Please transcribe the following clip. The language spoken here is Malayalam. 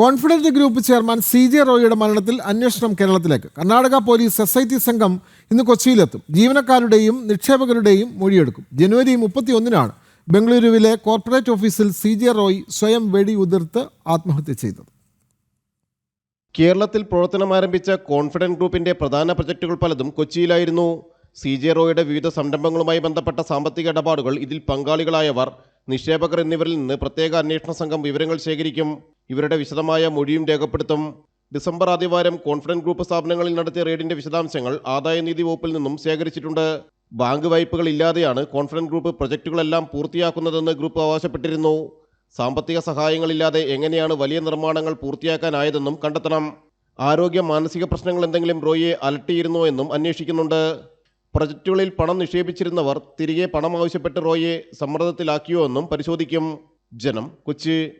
Confident group chairman C J റോയിയുടെ മരണത്തിൽ അന്വേഷണം കേരളത്തിലേക്ക്. കർണാടക പോലീസ് ടി സംഘം ഇന്ന് കൊച്ചിയിലെത്തും. ജീവനക്കാരുടെയും നിക്ഷേപകരുടെയും മൊഴിയെടുക്കും. ജനുവരി മുപ്പത്തിയൊന്നിനാണ് ബംഗളൂരുവിലെ കോർപ്പറേറ്റ് ഓഫീസിൽ സി ജെ റോയ് സ്വയം വെടിയുതിർത്ത് ആത്മഹത്യ ചെയ്തത്. കേരളത്തിൽ പ്രവർത്തനം ആരംഭിച്ച കോൺഫിഡന്റ് ഗ്രൂപ്പിന്റെ പ്രധാന പ്രൊജക്ടുകൾ പലതും കൊച്ചിയിലായിരുന്നു. സി ജെ റോയുടെ വിവിധ സംരംഭങ്ങളുമായി ബന്ധപ്പെട്ട സാമ്പത്തിക ഇടപാടുകൾ ഇതിൽ പങ്കാളികളായവർ നിക്ഷേപകർ എന്നിവരിൽ നിന്ന് പ്രത്യേക അന്വേഷണ സംഘം വിവരങ്ങൾ ശേഖരിക്കും. ഇവരുടെ വിശദമായ മൊഴിയും രേഖപ്പെടുത്തും. ഡിസംബർ ആദ്യവാരം കോൺഫിഡൻസ് ഗ്രൂപ്പ് സ്ഥാപനങ്ങളിൽ നടത്തിയ റെയ്ഡിന്റെ വിശദാംശങ്ങൾ ആദായനിധി വകുപ്പിൽ നിന്നും ശേഖരിച്ചിട്ടുണ്ട്. ബാങ്ക് വായ്പകൾ ഇല്ലാതെയാണ് കോൺഫിഡൻസ് ഗ്രൂപ്പ് പ്രൊജക്ടുകളെല്ലാം പൂർത്തിയാക്കുന്നതെന്ന് ഗ്രൂപ്പ് അവകാശപ്പെട്ടിരുന്നു. സാമ്പത്തിക സഹായങ്ങളില്ലാതെ എങ്ങനെയാണ് വലിയ നിർമ്മാണങ്ങൾ പൂർത്തിയാക്കാനായതെന്നും കണ്ടെത്തണം. ആരോഗ്യ മാനസിക പ്രശ്നങ്ങൾ എന്തെങ്കിലും റോയിയെ അലട്ടിയിരുന്നോ എന്നും അന്വേഷിക്കുന്നുണ്ട്. പ്രൊജക്റ്റുകളിൽ പണം നിക്ഷേപിച്ചിരുന്നവർ തിരികെ പണം ആവശ്യപ്പെട്ട് റോയിയെ സമ്മർദ്ദത്തിലാക്കിയോ എന്നും പരിശോധിക്കും. ജനം കൊച്ചി.